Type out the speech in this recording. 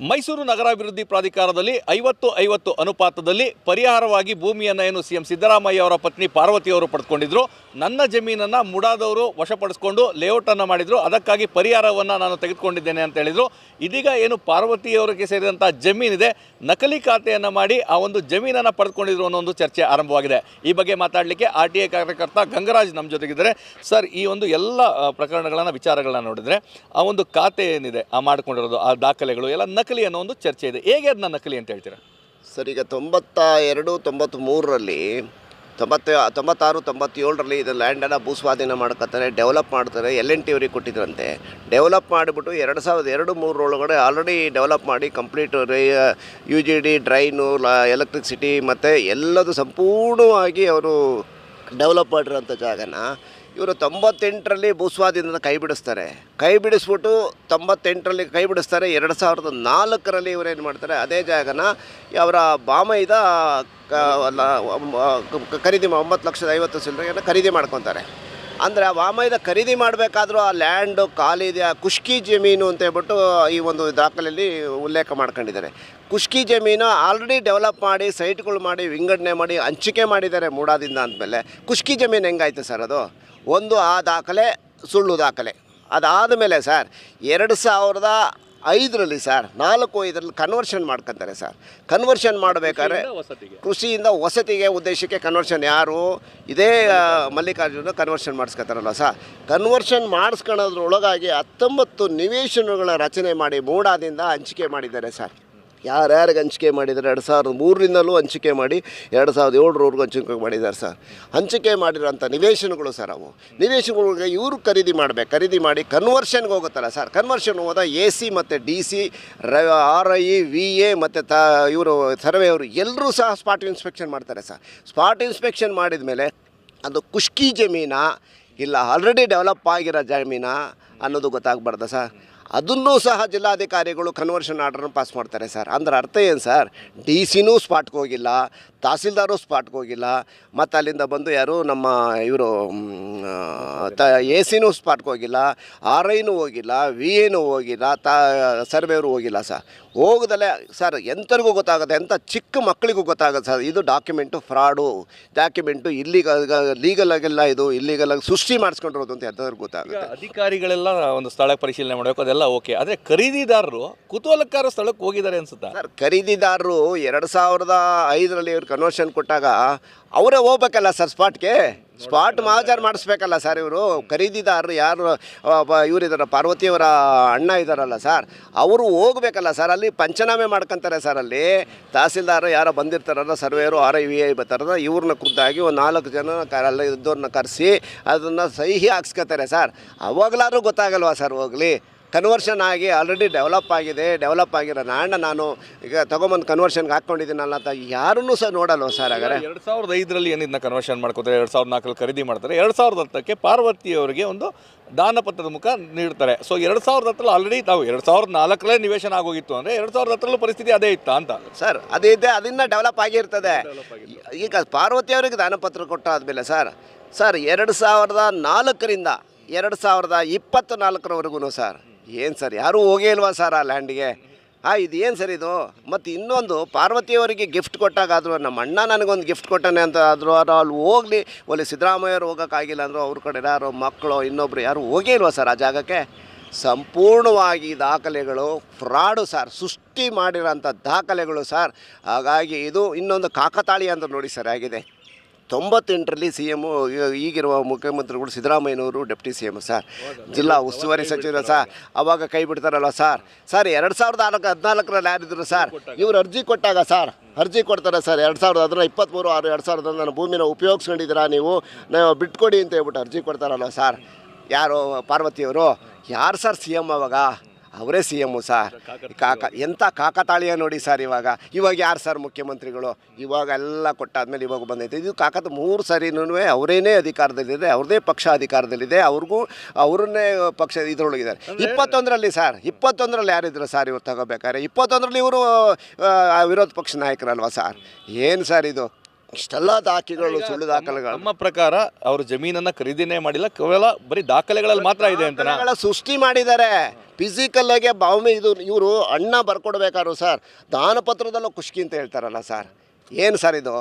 ಮೈಸೂರು ನಗರಾಭಿವೃದ್ಧಿ ಪ್ರಾಧಿಕಾರದಲ್ಲಿ ಐವತ್ತು ಐವತ್ತು ಅನುಪಾತದಲ್ಲಿ ಪರಿಹಾರವಾಗಿ ಭೂಮಿಯನ್ನು ಏನು ಸಿ ಎಂ ಸಿದ್ದರಾಮಯ್ಯ ಅವರ ಪತ್ನಿ ಪಾರ್ವತಿಯವರು ಪಡೆದುಕೊಂಡಿದ್ದರು ನನ್ನ ಜಮೀನನ್ನು ಮುಡಾದವರು ವಶಪಡಿಸಿಕೊಂಡು ಲೇಔಟನ್ನು ಮಾಡಿದರು. ಅದಕ್ಕಾಗಿ ಪರಿಹಾರವನ್ನು ನಾನು ತೆಗೆದುಕೊಂಡಿದ್ದೇನೆ ಅಂತ ಹೇಳಿದರು. ಇದೀಗ ಏನು ಪಾರ್ವತಿಯವರಿಗೆ ಸೇರಿದಂಥ ಜಮೀನಿದೆ. ನಕಲಿ ಖಾತೆಯನ್ನು ಮಾಡಿ ಆ ಒಂದು ಜಮೀನನ್ನು ಪಡೆದುಕೊಂಡಿದ್ರು ಅನ್ನೋ ಒಂದು ಚರ್ಚೆ ಆರಂಭವಾಗಿದೆ. ಈ ಬಗ್ಗೆ ಮಾತಾಡಲಿಕ್ಕೆ ಆರ್ ಟಿ ಐ ಕಾರ್ಯಕರ್ತ ಗಂಗರಾಜ್ ನಮ್ಮ ಜೊತೆಗಿದ್ದಾರೆ. ಸರ್, ಈ ಒಂದು ಎಲ್ಲ ಪ್ರಕರಣಗಳನ್ನು, ವಿಚಾರಗಳನ್ನ ನೋಡಿದ್ರೆ ಆ ಒಂದು ಖಾತೆ ಏನಿದೆ, ಆ ಮಾಡಿಕೊಂಡಿರೋದು, ಆ ದಾಖಲೆಗಳು, ಎಲ್ಲ ನಕಲಿ ಅನ್ನೋ ಒಂದು ಚರ್ಚೆ ಇದೆ. ಹೇಗೆ ಅದನ್ನ ನಕಲಿ ಅಂತ ಹೇಳ್ತೀರಾ? ಸರ್, ಈಗ ತೊಂಬತ್ತ ಎರಡು ತೊಂಬತ್ತ್ಮೂರರಲ್ಲಿ ತೊಂಬತ್ತ ತೊಂಬತ್ತಾರು, ತೊಂಬತ್ತೇಳರಲ್ಲಿ ಇದು ಲ್ಯಾಂಡನ್ನು ಭೂಸ್ವಾಧೀನ ಮಾಡ್ಕೊತಾರೆ ಡೆವಲಪ್ ಮಾಡ್ತಾರೆ, ಎಲ್ ಎನ್ ಟಿ ಅವ್ರಿಗೆ ಕೊಟ್ಟಿದ್ರಂತೆ. ಡೆವಲಪ್ ಮಾಡಿಬಿಟ್ಟು ಎರಡು ಸಾವಿರದ ಎರಡು ಮೂರರೊಳಗಡೆ ಆಲ್ರೆಡಿ ಡೆವಲಪ್ ಮಾಡಿ complete U G D, drain, ಲಾ ಎಲೆಕ್ಟ್ರಿಸಿಟಿ ಮತ್ತು ಎಲ್ಲದು ಸಂಪೂರ್ಣವಾಗಿ ಅವರು ಡೆವಲಪ್ ಮಾಡಿರೋಂಥ ಜಾಗನ. ಇವರು ತೊಂಬತ್ತೆಂಟರಲ್ಲಿ ಭೂಸ್ವಾಧೀನದ ಕೈ ಬಿಡಿಸ್ತಾರೆ. ಕೈ ಬಿಡಿಸ್ಬಿಟ್ಟು ತೊಂಬತ್ತೆಂಟರಲ್ಲಿ ಕೈ ಬಿಡಿಸ್ತಾರೆ. ಎರಡು ಸಾವಿರದ ನಾಲ್ಕರಲ್ಲಿ ಇವರೇನು ಮಾಡ್ತಾರೆ? ಅದೇ ಜಾಗನ ಅವರ ಬಾಮೈದ ಖರೀದಿ ಒಂಬತ್ತು ಲಕ್ಷದ ಐವತ್ತು ಸಿಲ್ಲರೆಯನ್ನು ಖರೀದಿ ಮಾಡ್ಕೊತಾರೆ. ಅಂದರೆ ಆ ವಾಮೈದ ಖರೀದಿ ಮಾಡಬೇಕಾದ್ರೂ ಆ ಲ್ಯಾಂಡು ಖಾಲಿ ಆ ಕುಷ್ಕಿ ಜಮೀನು ಅಂತ ಹೇಳ್ಬಿಟ್ಟು ಈ ಒಂದು ದಾಖಲೆಯಲ್ಲಿ ಉಲ್ಲೇಖ ಮಾಡ್ಕೊಂಡಿದ್ದಾರೆ. ಕುಷ್ಕಿ ಜಮೀನು ಆಲ್ರೆಡಿ ಡೆವಲಪ್ ಮಾಡಿ ಸೈಟ್ಗಳು ಮಾಡಿ ವಿಂಗಡಣೆ ಮಾಡಿ ಹಂಚಿಕೆ ಮಾಡಿದ್ದಾರೆ ಮೂಡಾದಿಂದ ಅಂದಮೇಲೆ. ಕುಷ್ಕಿ ಜಮೀನು ಹೆಂಗಾಯ್ತು ಸರ್ ಅದು? ಒಂದು ಆ ದಾಖಲೆ ಸುಳ್ಳು ದಾಖಲೆ. ಅದಾದ ಮೇಲೆ ಸರ್ ಎರಡು ಸಾವಿರದ ಐದರಲ್ಲಿ ಸರ್ ನಾಲ್ಕು ಐದರಲ್ಲಿ ಕನ್ವರ್ಷನ್ ಮಾಡ್ಕೊತಾರೆ ಸರ್. ಕನ್ವರ್ಷನ್ ಮಾಡಬೇಕಾದ್ರೆ ಕೃಷಿಯಿಂದ ವಸತಿಗೆ. ಉದ್ದೇಶಕ್ಕೆ ಕನ್ವರ್ಷನ್ ಯಾರು? ಇದೇ ಮಲ್ಲಿಕಾರ್ಜುನ ಕನ್ವರ್ಷನ್ ಮಾಡಿಸ್ಕೊತಾರಲ್ಲ ಸರ್. ಕನ್ವರ್ಷನ್ ಮಾಡಿಸ್ಕೊಳ್ಳೋದ್ರೊಳಗಾಗಿ ಹತ್ತೊಂಬತ್ತು ನಿವೇಶನಗಳ ರಚನೆ ಮಾಡಿ ಮೂಡಾದಿಂದ ಹಂಚಿಕೆ ಮಾಡಿದ್ದಾರೆ ಸರ್. ಯಾರ್ಯಾರಿಗೆ ಹಂಚಿಕೆ ಮಾಡಿದ್ದಾರೆ ಎರಡು ಸಾವಿರದ ಮೂರರಿಂದಲೂ ಹಂಚಿಕೆ ಮಾಡಿ ಎರಡು ಸಾವಿರದ ಏಳರವರೆಗೂ ಹಂಚಿಕೆ ಮಾಡಿದ್ದಾರೆ ಸರ್. ಹಂಚಿಕೆ ಮಾಡಿರೋಂಥ ನಿವೇಶನಗಳು ಸರ್ ಅವು. ನಿವೇಶನಗಳಿಗೆ ಇವರು ಖರೀದಿ ಮಾಡಬೇಕು. ಖರೀದಿ ಮಾಡಿ ಕನ್ವರ್ಷನ್ಗೆ ಹೋಗುತ್ತಲ್ಲ ಸರ್. ಕನ್ವರ್ಷನ್ ಹೋದ ಎ ಸಿ ಮತ್ತು D C R I V A ಮತ್ತು ತ, ಇವರು ಸರ್ವೆ ಅವರು ಎಲ್ಲರೂ ಸಹ ಸ್ಪಾಟ್ ಇನ್ಸ್ಪೆಕ್ಷನ್ ಮಾಡ್ತಾರೆ ಸರ್. ಸ್ಪಾಟ್ ಇನ್ಸ್ಪೆಕ್ಷನ್ ಮಾಡಿದ ಮೇಲೆ ಅದು ಕುಷ್ಕಿ ಜಮೀನಾ ಇಲ್ಲ ಆಲ್ರೆಡಿ ಡೆವಲಪ್ ಆಗಿರೋ ಜಮೀನ ಅನ್ನೋದು ಗೊತ್ತಾಗ್ಬಾರ್ದ ಸರ್? ಅದನ್ನೂ ಸಹ ಜಿಲ್ಲಾಧಿಕಾರಿಗಳು ಕನ್ವರ್ಷನ್ ಆರ್ಡ್ರನ್ನ ಪಾಸ್ ಮಾಡ್ತಾರೆ ಸರ್. ಅಂದ್ರೆ ಅರ್ಥ ಏನು ಸರ್? ಡಿ ಸಿನೂ ಸ್ಪಾಟ್ಗೆ ಹೋಗಿಲ್ಲ. ತಹಸೀಲ್ದಾರು ಸ್ಪಾಟ್ಗೆ ಹೋಗಿಲ್ಲ. ಮತ್ತು ಅಲ್ಲಿಂದ ಬಂದು ಯಾರು ನಮ್ಮ ಇವರು ತ ಎ ಸಿನೂ ಸ್ಪಾಟ್ಗೆ ಹೋಗಿಲ್ಲ ಆರ್ ಐನೂ ಹೋಗಿಲ್ಲ ವಿ ಎನೂ ಹೋಗಿಲ್ಲ ತ ಸರ್ವೇರು ಹೋಗಿಲ್ಲ ಸರ್. ಹೋಗದಲ್ಲೇ ಸರ್ ಎಂಥರಿಗೂ ಗೊತ್ತಾಗುತ್ತೆ ಎಂಥ ಚಿಕ್ಕ ಮಕ್ಕಳಿಗೂ ಗೊತ್ತಾಗುತ್ತೆ ಸರ್. ಇದು ಡಾಕ್ಯುಮೆಂಟು ಫ್ರಾಡು ಡಾಕ್ಯುಮೆಂಟು ಇಲ್ಲಿಗ ಲೀಗಲ್ ಆಗಿಲ್ಲ ಇದು ಇಲ್ಲಿಗಲ್ ಆಗಿ ಸೃಷ್ಟಿ ಮಾಡಿಸ್ಕೊಂಡಿರೋದು ಅಂತ ಎಂಥವ್ರಿಗೆ ಗೊತ್ತಾಗುತ್ತೆ. ಅಧಿಕಾರಿಗಳೆಲ್ಲ ಒಂದು ಸ್ಥಳಕ್ಕೆ ಪರಿಶೀಲನೆ ಮಾಡಬೇಕು ಅದೆಲ್ಲ ಓಕೆ. ಆದರೆ ಖರೀದಿದಾರರು ಕುತೂಹಲಕಾರ ಸ್ಥಳಕ್ಕೆ ಹೋಗಿದ್ದಾರೆ ಅನ್ಸುತ್ತಾ? ಸರ್ ಖರೀದಿದಾರರು ಎರಡು ಸಾವಿರದ ಐದರಲ್ಲಿ ಇವ್ರು ಕನ್ವರ್ಷನ್ ಕೊಟ್ಟಾಗ ಅವರೇ ಹೋಗ್ಬೇಕಲ್ಲ ಸರ್ ಸ್ಪಾಟ್ಗೆ ಸ್ಪಾಟ್ ಮಾಜಾರ್ ಮಾಡಿಸ್ಬೇಕಲ್ಲ ಸರ್ ಇವರು? ಖರೀದಿದಾರರು ಯಾರು ಇವರಿದಾರ ಪಾರ್ವತಿಯವರ ಅಣ್ಣ ಇದ್ದಾರಲ್ಲ ಸರ್ ಅವರು ಹೋಗ್ಬೇಕಲ್ಲ ಸರ್ ಅಲ್ಲಿ ಪಂಚನಾಮೆ ಮಾಡ್ಕೊಂತಾರೆ ಸರ್ ಅಲ್ಲಿ. ತಹಸೀಲ್ದಾರ ಯಾರೋ ಬಂದಿರ್ತಾರಲ್ಲ ಸರ್ವೇರು ಆರ್ ಐ ವಿ ಐ ಬರ್ತಾರಲ್ಲ ಇವ್ರನ್ನ ಖುದ್ದಾಗಿ ಒಂದು ನಾಲ್ಕು ಜನ ಅಲ್ಲಿ ಇದ್ದವ್ರನ್ನ ಕರೆಸಿ ಅದನ್ನು ಸಹಿ ಹಾಕ್ಸ್ಕೊತಾರೆ ಸರ್ ಅವಾಗಲಾದ್ರೂ ಗೊತ್ತಾಗಲ್ವಾ ಸರ್ ಹೋಗಲಿ? ಕನ್ವರ್ಷನ್ ಆಗಿ ಆಲ್ರೆಡಿ ಡೆವಲಪ್ ಆಗಿದೆ ಡೆವಲಪ್ ಆಗಿರೋ ನಾಣ್ಣ ನಾನು ಈಗ ತೊಗೊಂಬಂದು ಕನ್ವರ್ಷನ್ಗೆ ಹಾಕ್ಕೊಂಡಿದ್ದೀನಲ್ಲ ಅಂತ ಯಾರನ್ನೂ ಸಹ ನೋಡಲ್ವ ಸರ್ ಹಾಗಾದ್ರೆ. ಎರಡು ಸಾವಿರದ ಐದರಲ್ಲಿ ಏನಿದ್ದ ಕನ್ವರ್ಷನ್ ಮಾಡ್ಕೋತಾರೆ ಎರಡು ಸಾವಿರದ ನಾಲ್ಕರಲ್ಲಿ ಖರೀದಿ ಮಾಡ್ತಾರೆ ಎರಡು ಸಾವಿರದ ಹತ್ತಕ್ಕೆ ಪಾರ್ವತಿಯವರಿಗೆ ಒಂದು ದಾನಪತ್ರದ ಮುಖ ನೀಡ್ತಾರೆ. ಸೊ ಎರಡು ಸಾವಿರದ ಹತ್ತರಲ್ಲಿ ಆಲ್ರೆಡಿ ತಾವು ಎರಡು ಸಾವಿರದ ನಾಲ್ಕರಲ್ಲೇ ನಿವೇಶನ ಆಗೋಗಿತ್ತು ಅಂದರೆ ಎರಡು ಸಾವಿರದ ಹತ್ತರಲ್ಲೂ ಪರಿಸ್ಥಿತಿ ಅದೇ ಇತ್ತಾ ಅಂತ. ಸರ್ ಅದಿದೆ ಅದನ್ನ ಡೆವಲಪ್ ಆಗಿರ್ತದೆ. ಈಗ ಪಾರ್ವತಿ ಅವರಿಗೆ ದಾನಪತ್ರ ಕೊಟ್ಟಾದ್ಮೇಲೆ ಸರ್ ಸರ್ ಎರಡು ಸಾವಿರದ ನಾಲ್ಕರಿಂದ ಎರಡು ಸಾವಿರದ ಇಪ್ಪತ್ತು ನಾಲ್ಕರವರೆಗೂ ಸರ್ ಏನು ಸರ್, ಯಾರೂ ಹೋಗೇ ಇಲ್ವಾ ಸರ್ ಆ ಲ್ಯಾಂಡ್ಗೆ? ಹಾಂ ಇದು ಏನು ಸರ್ ಇದು? ಮತ್ತು ಇನ್ನೊಂದು, ಪಾರ್ವತಿಯವರಿಗೆ ಗಿಫ್ಟ್ ಕೊಟ್ಟಾಗಾದರೂ, ನಮ್ಮ ಅಣ್ಣ ನನಗೊಂದು ಗಿಫ್ಟ್ ಕೊಟ್ಟಾನೆ ಅಂತ ಆದರೂ ಅದು ಅಲ್ಲಿ ಹೋಗಲಿ. ಒಳ್ಳೆ ಸಿದ್ದರಾಮಯ್ಯವ್ರು ಹೋಗೋಕ್ಕಾಗಿಲ್ಲ ಅಂದರು, ಅವ್ರ ಕಡೆ ಯಾರೋ ಮಕ್ಕಳು, ಇನ್ನೊಬ್ರು ಯಾರು ಹೋಗೇ ಇಲ್ವಾ ಸರ್ ಆ ಜಾಗಕ್ಕೆ? ಸಂಪೂರ್ಣವಾಗಿ ದಾಖಲೆಗಳು ಫ್ರಾಡು ಸರ್, ಸೃಷ್ಟಿ ಮಾಡಿರೋಂಥ ದಾಖಲೆಗಳು ಸರ್. ಹಾಗಾಗಿ ಇದು ಇನ್ನೊಂದು ಕಾಕತಾಳಿ ಅಂತ ನೋಡಿ ಸರ್ ಆಗಿದೆ ತೊಂಬತ್ತೆಂಟರಲ್ಲಿ ಸಿ ಎಂ ಈಗಿರುವ ಮುಖ್ಯಮಂತ್ರಿಗಳು ಸಿದ್ದರಾಮಯ್ಯನವರು ಡೆಪ್ಟಿ ಸಿ ಎಂ ಸರ್. ಜಿಲ್ಲಾ ಉಸ್ತುವಾರಿ ಸಚಿವರು ಸರ್. ಅವಾಗ ಕೈ ಬಿಡ್ತಾರಲ್ಲ ಸರ್. ಸರ್, ಎರಡು ಸಾವಿರದ ನಾಲ್ಕು, ಹದಿನಾಲ್ಕರಲ್ಲಿ ಯಾರಿದ್ರು ಸರ್, ಇವರು ಅರ್ಜಿ ಕೊಟ್ಟಾಗ ಸರ್, ಅರ್ಜಿ ಕೊಡ್ತಾರೆ ಸರ್, ಎರಡು ಸಾವಿರದ ಹದಿನ ಇಪ್ಪತ್ತ್ಮೂರು ಆರು, ಎರಡು ಸಾವಿರದ ನನ್ನ ಭೂಮಿನ ಉಪಯೋಗಿಸ್ಕೊಂಡಿದ್ದೀರಾ ನೀವು? ನಾವು ಬಿಟ್ಕೊಡಿ ಅಂತ ಹೇಳ್ಬಿಟ್ಟು ಅರ್ಜಿ ಕೊಡ್ತಾರಲ್ಲ ಸರ್. ಯಾರು ಪಾರ್ವತಿಯವರು. ಯಾರು ಸರ್ ಸಿ ಎಂ ಅವಾಗ? ಅವರೇ ಸಿ ಎಮ್ಮು ಸರ್ ಕಾಕ ಎಂಥ ಕಾಕತಾಳಿಯ ನೋಡಿ ಸರ್ ಇವಾಗ. ಇವಾಗ ಯಾರು ಸರ್ ಮುಖ್ಯಮಂತ್ರಿಗಳು? ಇವಾಗ ಎಲ್ಲ ಕೊಟ್ಟಾದ್ಮೇಲೆ ಇವಾಗ ಬಂದೈತೆ. ಇದು ಕಾಕತ ಮೂರು ಸರಿನೂ ಅವರೇನೇ ಅಧಿಕಾರದಲ್ಲಿದೆ ಅವ್ರದ್ದೇ ಪಕ್ಷ ಅಧಿಕಾರದಲ್ಲಿದೆ ಅವ್ರಿಗೂ ಅವ್ರನ್ನೇ ಪಕ್ಷ ಇದ್ರೊಳಗಿದ್ದಾರೆ. ಇಪ್ಪತ್ತೊಂದರಲ್ಲಿ ಸರ್ ಇಪ್ಪತ್ತೊಂದರಲ್ಲಿ ಯಾರಿದ್ರು ಸರ್ ಇವ್ರು ತಗೋಬೇಕಾದ್ರೆ? ಇಪ್ಪತ್ತೊಂದರಲ್ಲಿ ಇವರು ವಿರೋಧ ಪಕ್ಷ ನಾಯಕರಲ್ವಾ ಸರ್? ಏನು ಸರ್ ಇದು? ಇಷ್ಟೆಲ್ಲ ದಾಖಲೆಗಳು ಸುಳ್ಳು ದಾಖಲೆಗಳು. ನಮ್ಮ ಪ್ರಕಾರ ಅವರು ಜಮೀನನ್ನ ಖರೀದಿನೇ ಮಾಡಿಲ್ಲ ಕೇವಲ ಬರೀ ದಾಖಲೆಗಳಲ್ಲಿ ಮಾತ್ರ ಇದೆ ಅಂತ ದಾಖಲೆಗಳ ಸೃಷ್ಟಿ ಮಾಡಿದ್ದಾರೆ. ಫಿಸಿಕಲ್ ಆಗಿ ಭಾವಮಿ ಇದು ಇವರು ಅಣ್ಣ ಬರ್ಕೊಡ್ಬೇಕಾದ್ರು ಸರ್ ದಾನಪತ್ರದಲ್ಲೂ ಖುಷ್ಕಿ ಅಂತ ಹೇಳ್ತಾರಲ್ಲ ಸರ್ ಏನು ಸರ್ ಇದು?